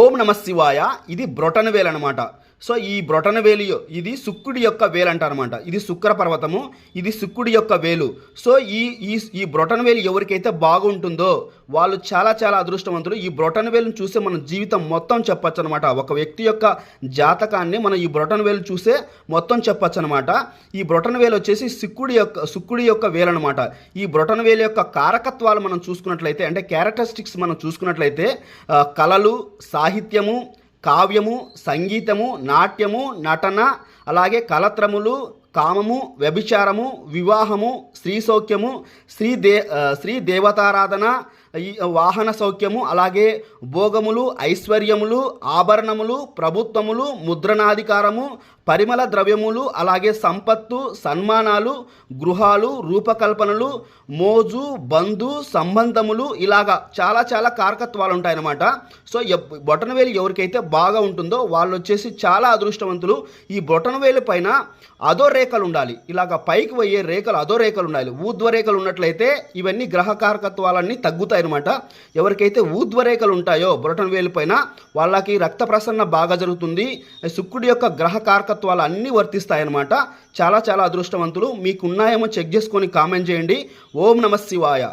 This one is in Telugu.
ఓం నమ శివాయ. ఇది బ్రొటన వేలు అనమాట సో ఈ బ్రొటన వేలు ఇది శుక్రుడి యొక్క వేలు అంటారనమాట ఇది శుక్ర పర్వతము ఇది శుక్రుడి యొక్క వేలు. సో ఈ ఈ ఈ బ్రొటన వేలు ఎవరికైతే బాగుంటుందో వాళ్ళు చాలా చాలా అదృష్టవంతులు. ఈ బ్రొటన వేలును చూసే మన జీవితం మొత్తం చెప్పొచ్చు అనమాట ఒక వ్యక్తి యొక్క జాతకాన్ని మనం ఈ బ్రొటన వేలు చూసే మొత్తం చెప్పొచ్చు అనమాట ఈ బ్రొటన వేలు వచ్చేసి శుక్రుడి యొక్క శుక్రుడి యొక్క వేలు అనమాట ఈ బ్రొటన వేలు యొక్క కారకత్వాలు మనం చూసుకున్నట్లయితే అంటే క్యారెక్టరిస్టిక్స్ మనం చూసుకున్నట్లయితే కళలు కళలు సాహిత్యము కావ్యము సంగీతము నాట్యము నటన అలాగే కలత్రములు కామము వ్యభిచారము వివాహము స్త్రీ సౌఖ్యము స్త్రీ దే స్త్రీ దేవతారాధన ఈ వాహన సౌఖ్యము అలాగే భోగములు ఐశ్వర్యములు ఆభరణములు ప్రభుత్వములు ముద్రణాధికారము పరిమళ ద్రవ్యములు అలాగే సంపత్తు సన్మానాలు గృహాలు రూపకల్పనలు మోజు బంధు సంబంధములు ఇలాగా చాలా చాలా కారకత్వాలు ఉంటాయన్నమాట సో ఎప్- బొటనవేలు ఎవరికైతే బాగా ఉంటుందో వాళ్ళు వచ్చేసి చాలా అదృష్టవంతులు. ఈ బొటనవేలు పైన అదో రేఖలు ఉండాలి ఇలాగ పైకి పోయే రేఖలు అదో రేఖలు ఉండాలి ఊర్ధ్వరేఖలు ఉన్నట్లయితే ఇవన్నీ గ్రహ కారకత్వాలన్నీ తగ్గుతాయి అనమాట ఎవరికైతే ఊర్ధ్వరేఖలు ఉంటాయో బొటన వేలు పైన వాళ్ళకి రక్త ప్రసరణ బాగా జరుగుతుంది. శుక్రుడి యొక్క గ్రహ కారకత్వాలు అన్నీ వర్తిస్తాయన్నమాట. చాలా చాలా అదృష్టవంతులు. మీకు ఉన్నాయేమో చెక్ చేసుకొని కామెంట్ చేయండి. ఓం నమ శివాయ.